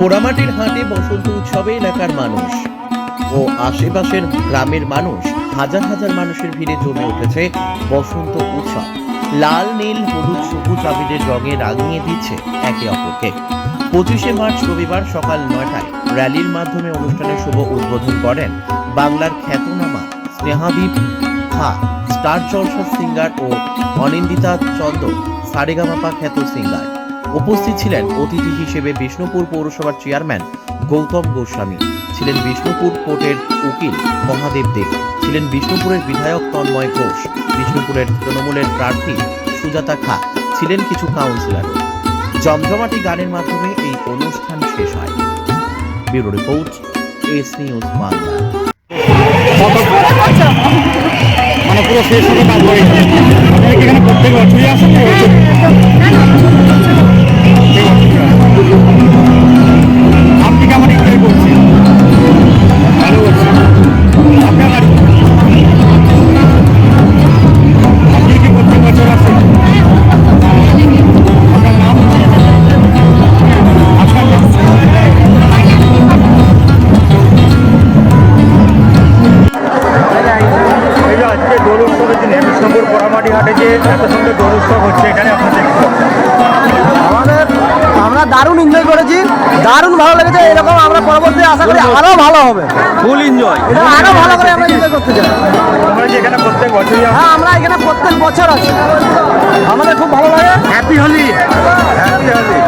পোড়ামাটির হাটে বসন্ত উৎসবে এলাকার মানুষ ও আশেপাশের গ্রামের মানুষ হাজার হাজার মানুষের ভিড়ে জমে উঠেছে বসন্ত উৎসব। লাল, নীল, হলুদ, সবুজ আবিরের রঙে রাঙিয়ে দিচ্ছে একে অপরকে। পঁচিশে মার্চ রবিবার সকাল নয়টায় র্যালির মাধ্যমে অনুষ্ঠানের শুভ উদ্বোধন করেন বাংলার খ্যাতনামা স্নেহাদীপ খা, স্টার জলসা সিঙ্গার ও অনিন্দিতা চন্দ, সারেগামাপা খ্যাত সিঙ্গার। উপস্থিত ছিলেন অতিথি হিসেবে বিষ্ণুপুর পৌরসভার চেয়ারম্যান গৌতম গোস্বামী, ছিলেন বিষ্ণুপুর কোর্টের উকিল মহাদেব দেব, ছিলেন বিষ্ণুপুরের বিধায়ক তন্ময় ঘোষ, বিষ্ণুপুরের তৃণমূলের প্রার্থী সুজাতা খা, ছিলেন কিছু কাউন্সিলরও। জমজমাটি গানের মাধ্যমে এই অনুষ্ঠান শেষ হয়। Bureau report, S news Bangla. মানে পুরো শেষ হতে কি এখানে প্রত্যেক বছরই আসেন দোল উৎসবের দিনে বিষ্ণুপুর পোড়ামাটি হাটে যে এত সুন্দর দোল উৎসব হচ্ছে এখানে আপনাদের আমাদের আমরা দারুণ এনজয় করেছি। দারুণ ভালো লেগেছে এরকম আমরা পরবর্তী আশা করি আরও ভালো হবে। ফুল এনজয় এটা আরও ভালো করে আমরা এনজয় করতে চাই। তোমরা যে এখানে প্রত্যেক বছরই আসো। হ্যাঁ আমরা এখানে প্রত্যেক বছর আছি আমাদের খুব ভালো লাগে। হ্যাপি হোলি হ্যাপি হোলি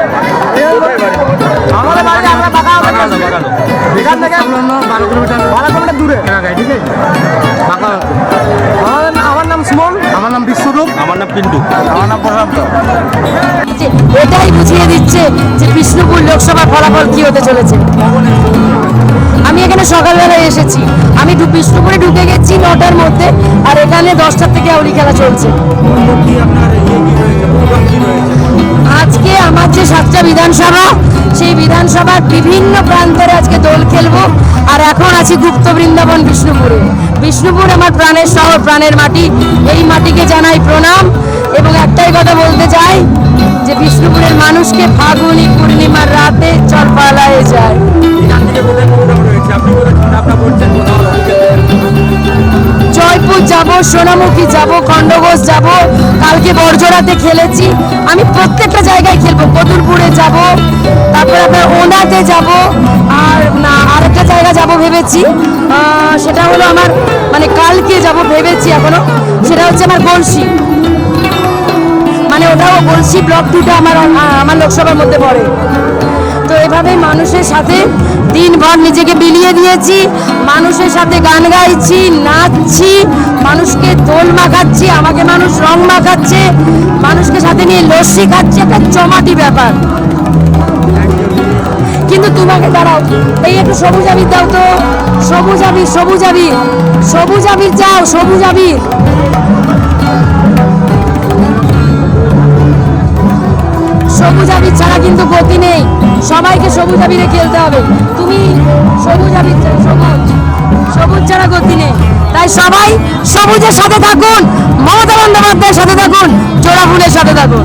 আমাদের বাড়িতে আমরা টাকা এখান থেকে বারো কিলোমিটার। বারো কিলোমিটার দূরে। ঠিক আছে? পিন্টু। এটাই বুঝিয়ে দিচ্ছে যে বিষ্ণুপুর লোকসভা ফলাফল কি হতে চলেছে। আমি এখানে সকালবেলায় এসেছি। আমি বিষ্ণুপুরে ঢুকে গেছি নটার মধ্যে আর এখানে দশটার থেকে আউলি খেলা চলছে। আজকে আমার যে সাতটা বিধানসভা সেই বিধানসভার বিভিন্ন প্রান্তরে আজকে দোল খেলব আর এখন আছি গুপ্ত বৃন্দাবন বিষ্ণুপুরে। বিষ্ণুপুর আমার প্রাণের শহর, প্রাণের মাটি। এই মাটিকে জানাই প্রণাম এবং একটাই কথা বলতে চাই যে বিষ্ণুপুরের মানুষকে ফাগুনি পূর্ণিমার রাতে চল পালায় যায়। জয়পুর যাব, সোনামুখী যাব খণ্ডঘোষ যাব, কালকে বর্জরাতে খেলেছি। আমি প্রত্যেকটা জায়গায় খেলব কতুলপুরে যাব, তারপরে আপনার ওনাতে যাব, আর না, আরেকটা জায়গা যাব ভেবেছি। সেটা হলো আমার মানে কালকে যাব ভেবেছি এখনও, সেটা হচ্ছে আমার গলসি মানে ওটাও বলছি ব্লক টুটা আমার আমার লোকসভার মধ্যে পড়ে। তো এভাবে মানুষের সাথে দিনভর নিজেকে বিলিয়ে দিয়েছি, মানুষের সাথে গান গাইছি, নাচছি, মানুষকে দোল মাখাচ্ছি, আমাকে মানুষ রং মাখাচ্ছে, মানুষকে সাথে নিয়ে লস্যি খাচ্ছে, একটা জমাটি ব্যাপার। কিন্তু তোমাকে দাঁড়াও। এই একটু সবুজ আবির দাও তো। সবুজ আবির সবুজ আবির। সবুজ আবির যাও, সবুজ আবির। সবুজ আবির ছাড়া কিন্তু গতি নেই। সবাইকে সবুজ আবিরে খেলতে হবে। তুমি সবুজ আবির সবুজ সবুজ ছাড়া গতি নেই। তাই সবাই সবুজের সাথে থাকুন, মমতা বন্দ্যোপাধ্যায়ের সাথে থাকুন জোড়া ফুলের সাথে থাকুন।